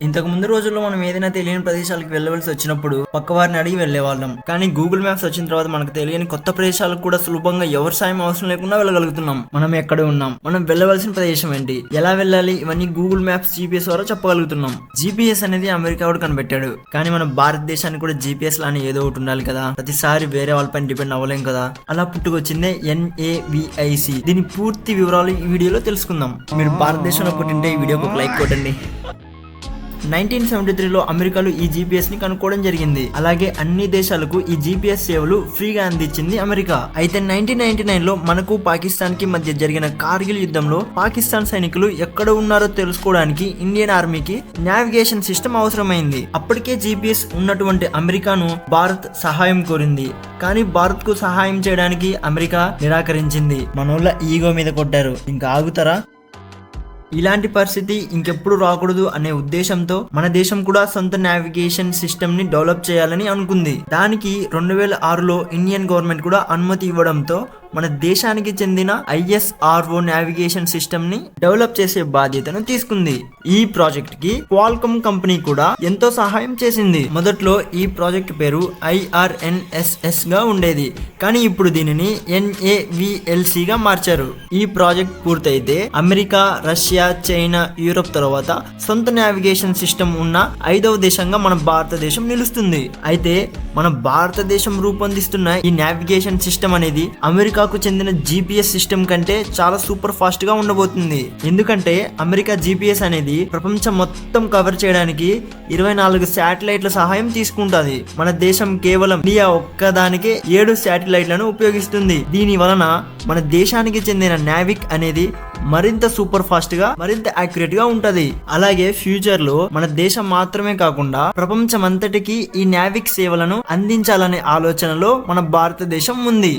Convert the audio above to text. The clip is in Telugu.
ఇంతకు ముందు రోజుల్లో మనం ఏదైనా తెలియని ప్రదేశాలకు వెళ్ళవలసి వచ్చినప్పుడు పక్క వారిని అడిగి వెళ్ళేవాళ్ళం. కానీ గూగుల్ మ్యాప్స్ వచ్చిన తర్వాత మనకు తెలియని కొత్త ప్రదేశాలకు కూడా సులభంగా ఎవరి సాయం అవసరం లేకుండా వెళ్ళగలుగుతున్నాం. మనం ఎక్కడ ఉన్నాం. మనం వెళ్ళవలసిన ప్రదేశం ఏంటి? ఎలా వెళ్ళాలి? ఇవన్నీ గూగుల్ మ్యాప్స్ జీపీఎస్ ద్వారా చెప్పగలుగుతున్నాం. జీపీఎస్ అనేది అమెరికా వాడు కనిపెట్టాడు. కానీ మన భారతదేశానికి కూడా జీపీఎస్ లానే ఏదో ఒకటి ఉండాలి కదా. ప్రతిసారి వేరే వాళ్ళపైన డిపెండ్ అవ్వలేం కదా. అలా పుట్టుకొచ్చిందే ఎన్ఏవిఐసి దీని పూర్తి వివరాలు ఈ వీడియోలో తెలుసుకుందాం. మీరు భారతదేశంలో పుట్టింటే ఈ వీడియోకి ఒక లైక్ కొట్టండి. నైన్టీన్ సెవెంటీ త్రీలో అమెరికాలో ఈ జీపీఎస్ని కనుక్కోవడం జరిగింది. అలాగే అన్ని దేశాలకు ఈ జీపీఎస్ సేవలు ఫ్రీగా అందించింది అమెరికా. అయితే నైన్టీన్ నైన్టీ నైన్లో మనకు పాకిస్తాన్కి మధ్య జరిగిన కార్గిల్ యుద్ధంలో పాకిస్తాన్ సైనికులు ఎక్కడ ఉన్నారో తెలుసుకోవడానికి ఇండియన్ ఆర్మీకి నావిగేషన్ సిస్టమ్ అవసరమైంది. అప్పటికే జీపీఎస్ ఉన్నటువంటి అమెరికాను భారత్ సహాయం కోరింది. కానీ భారత్కు సహాయం చేయడానికి అమెరికా నిరాకరించింది. మనోళ్ళ ఈగో మీద కొట్టారు. ఇంకా ఆగుతారా? ఇలాంటి పరిస్థితి ఇంకెప్పుడు రాకూడదు అనే ఉద్దేశంతో మన దేశం కూడా సొంత నావిగేషన్ సిస్టమ్ని డెవలప్ చేయాలని అనుకుంది. దానికి రెండు వేల ఆరులో ఇండియన్ గవర్నమెంట్ కూడా అనుమతి ఇవ్వడంతో మన దేశానికి చెందిన ఐఎస్ఆర్ఓ నావిగేషన్ సిస్టమ్ని డెవలప్ చేసే బాధ్యతను తీసుకుంది. ఈ ప్రాజెక్ట్కి క్వాల్కమ్ కంపెనీ కూడా ఎంతో సహాయం చేసింది. మొదట్లో ఈ ప్రాజెక్ట్ పేరు ఐఆర్ఎన్ఎస్ఎస్గా ఉండేది. కానీ ఇప్పుడు దీనిని ఎన్ఏవిఎల్సి గా మార్చారు. ఈ ప్రాజెక్ట్ పూర్తయితే అమెరికా రష్యా చైనా యూరోప్ తర్వాత సొంత నావిగేషన్ సిస్టమ్ ఉన్న ఐదవ దేశంగా మన భారతదేశం నిలుస్తుంది. అయితే మన భారతదేశం రూపొందిస్తున్న ఈ నావిగేషన్ సిస్టమ్ అనేది అమెరికా అమెరికాకు చెందిన జీపీఎస్ సిస్టమ్ కంటే చాలా సూపర్ ఫాస్ట్గా ఉండబోతుంది. ఎందుకంటే అమెరికా జీపీఎస్ అనేది ప్రపంచం మొత్తం కవర్ చేయడానికి ఇరవై నాలుగు శాటిలైట్ల సహాయం తీసుకుంటుంది. మన దేశం కేవలం ఇండియా ఒక్కదానికే ఏడు శాటిలైట్లను ఉపయోగిస్తుంది. దీని వలన మన దేశానికి చెందిన నావిక్ అనేది మరింత సూపర్ ఫాస్ట్గా మరింత యాక్యురేట్గా ఉంటది. అలాగే ఫ్యూచర్లో మన దేశం మాత్రమే కాకుండా ప్రపంచం అంతటికి ఈ నావిక్ సేవలను అందించాలనే ఆలోచనలో మన భారతదేశం ఉంది.